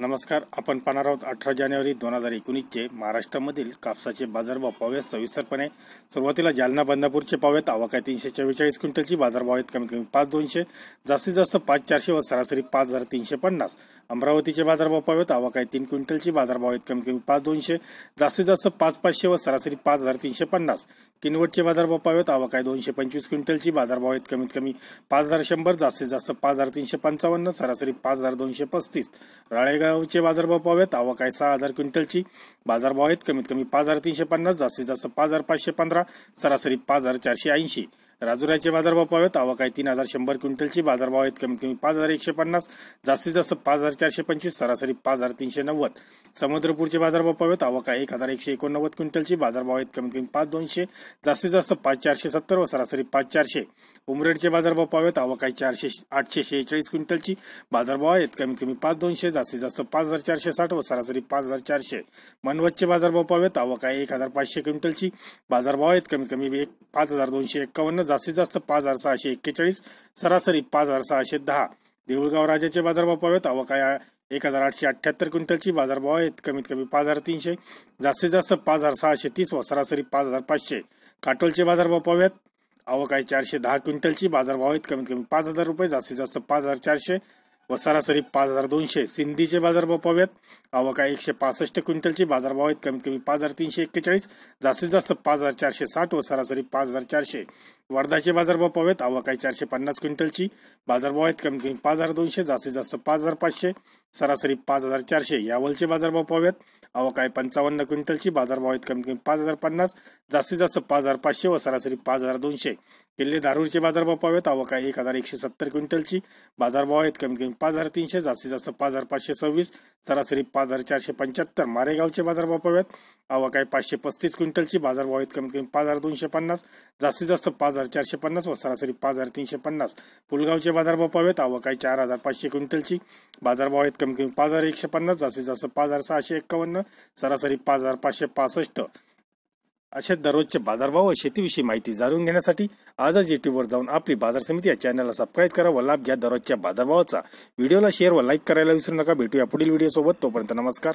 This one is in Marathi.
नमस्कार आपण पाहणार आहोत अठरा जानेवारी दोन हजार एकोणीसचे महाराष्ट्रामधील कापसाचे बाजारभाव पाहूयात सविस्तरपणे सुरुवातीला जालना बंदापूरचे पाहूयात. आवक आहे तीनशे चव्वेचाळीस क्विंटलची. बाजारभाव आहेत कमीत कमी पाच दोनशे. जास्तीत जास्त पाच चारशे व सरासरी पाच हजार तीनशे पन्नास. अमरावतीचे बाजारभाव पाहूयात. आवक आहे तीन क्विंटलची. बाजारभाव आहेत कमीत कमी पाच दोनशे. जास्तीत जास्त पाच पाचशे व सरासरी पाच हजार तीनशे पन्नास. किनवटचे बाजारभाव पाहूयात. आवक आहे दोनशे पंचवीस क्विंटलची. बाजारभाव आहेत कमीत कमी पाच हजार शंभर. जास्तीत जास्त पाच हजार तीनशे पंचावन्न. सरासरी पाच हजार दोनशे पस्तीस. राळेगाव राळेगावचे बाजारभाव पाहूयात. आवक आहे सहा हजार क्विंटलची. बाजारभाव आहेत कमीत कमी पाच हजार तीनशे पन्नास जास्तीत जास्त पाच हजार पाचशे पंधरा सरासरी पाच हजार चारशे ऐंशी. राजुराचे बाजारभाव पाहूयात आवक आहे तीन हजार शंभर क्विंटलची. बाजारभाव आहेत कमीत कमी पाच हजार एकशे पन्नास. जास्तीत जास्त पाच हजार चारशे पंचवीस. सरासरी पाच हजार तीनशे नव्वद. समुद्रपूरचे बाजारभाव पाहूयात आवक आहे एक हजार एकशे एकोणनव्वद क्विंटलची. बाजारभाव आहेत कमीत कमी पाच दोनशे. जास्तीत जास्त पाच चारशे सत्तर व सरासरी पाच चारशे. उमरेडचे बाजारभाव पाहूयात आवक आहे चारशे आठशे शेहेचाळीस क्विंटलची. बाजारभाव आहेत कमीत कमी पाच दोनशे. जास्तीत जास्त पाच हजार चारशे साठ व सरासरी पाच हजार चारशे. मनवतचे बाजारभाव पाहूयात आवक आहे एक हजार पाचशे क्विंटलची. बाजारभाव आहेत कमीत कमी एक पाच हजार दोनशे एक्कावन्न जास्तीत जास्त पाच हजार सहाशे एक्केचाळीस सरासरी पाच हजार सहाशे दहा. देऊळगाव राजाचे बाजारभाव पाहूयात आवक आहे एक हजार आठशे अठ्ठ्याहत्तर क्विंटलची. बाजारभाव आहेत. कमीत कमी पाच हजार तीनशे. जास्तीत जास्त पाच हजार सहाशे तीस व सरासरी पाच हजार पाचशे. काटोलचे बाजारभाव पाहूयात. आवक आहे चारशे दहा क्विंटलची. बाजारभाव आहेत. कमीत कमी पाच हजार रुपये. जास्तीत जास्त पाच हजार चारशे. व सरासरी पाच हजार दोनशे सिंधीचे बाजारभाव पाहूयात. आवक आहे एकशे पासष्ट क्विंटलची. बाजारभाव आहेत कमीत कमी पाच हजार तीनशे एक्केचाळीस. जास्तीत जास्त पाच हजार चारशे साठ. व सरासरी पाच हजार चारशे. वर्धाचे बाजारभाव पाहूयात. आवक आहे चारशे पन्नास क्विंटलची. बाजारभाव आहेत कमीत कमी पाच हजार दोनशे. जास्तीत जास्त पाच हजार पाचशे. सरासरी पाच हजार चारशे यावलचे बाजारभाव पाहूयात अवकाळी पंचावन्न क्विंटलची बाजारभाव आहेत कमीत कमी पाच हजार पन्नास जास्तीत जास्त पाच हजार पाचशे व सरासरी पाच हजार दोनशे किल्ले धारूरचे बाजारभाव पाहूयात अवकाळी एक हजार एकशे सत्तर क्विंटलची बाजारभाव आहेत कमीत कमी पाच हजार तीनशे जास्तीत जास्त पाच हजार पाचशे सव्वीस सरासरी पाच हजार चारशे पंच्याहत्तर मारेगावचे बाजारभाव पाहूयात अवकाळी पाचशे पस्तीस क्विंटलची बाजारभाव आहेत कमीत कमी पाच हजार दोनशे पन्नास जास्तीत जास्त पाच हजार चारशे पन्नास व सरासरी पाच हजार तीनशे पन्नास पुलगावचे बाजारभाव पाहूयात अवकाळी चार हजार पाचशे क्विंटलची बाजारभाव आहेत कमी कमी पाच हजार एकशे पन्नास जास्तीत जास्त पाच हजार सहाशे एक्कावन्न सरासरी पाच हजार पाचशे पासष्ट. अशा दररोजचे बाजारभाव व शेतीविषयी माहिती जाणून घेण्यासाठी आजच युट्यूबवर जाऊन आपली बाजार समिती या चॅनलला सबस्क्राईब करा व लाभ घ्या दररोजच्या बाजारभावाचा. व्हिडिओला शेअर व लाईक करायला विसरू नका. भेटूया पुढील व्हिडिओसोबत तोपर्यंत नमस्कार.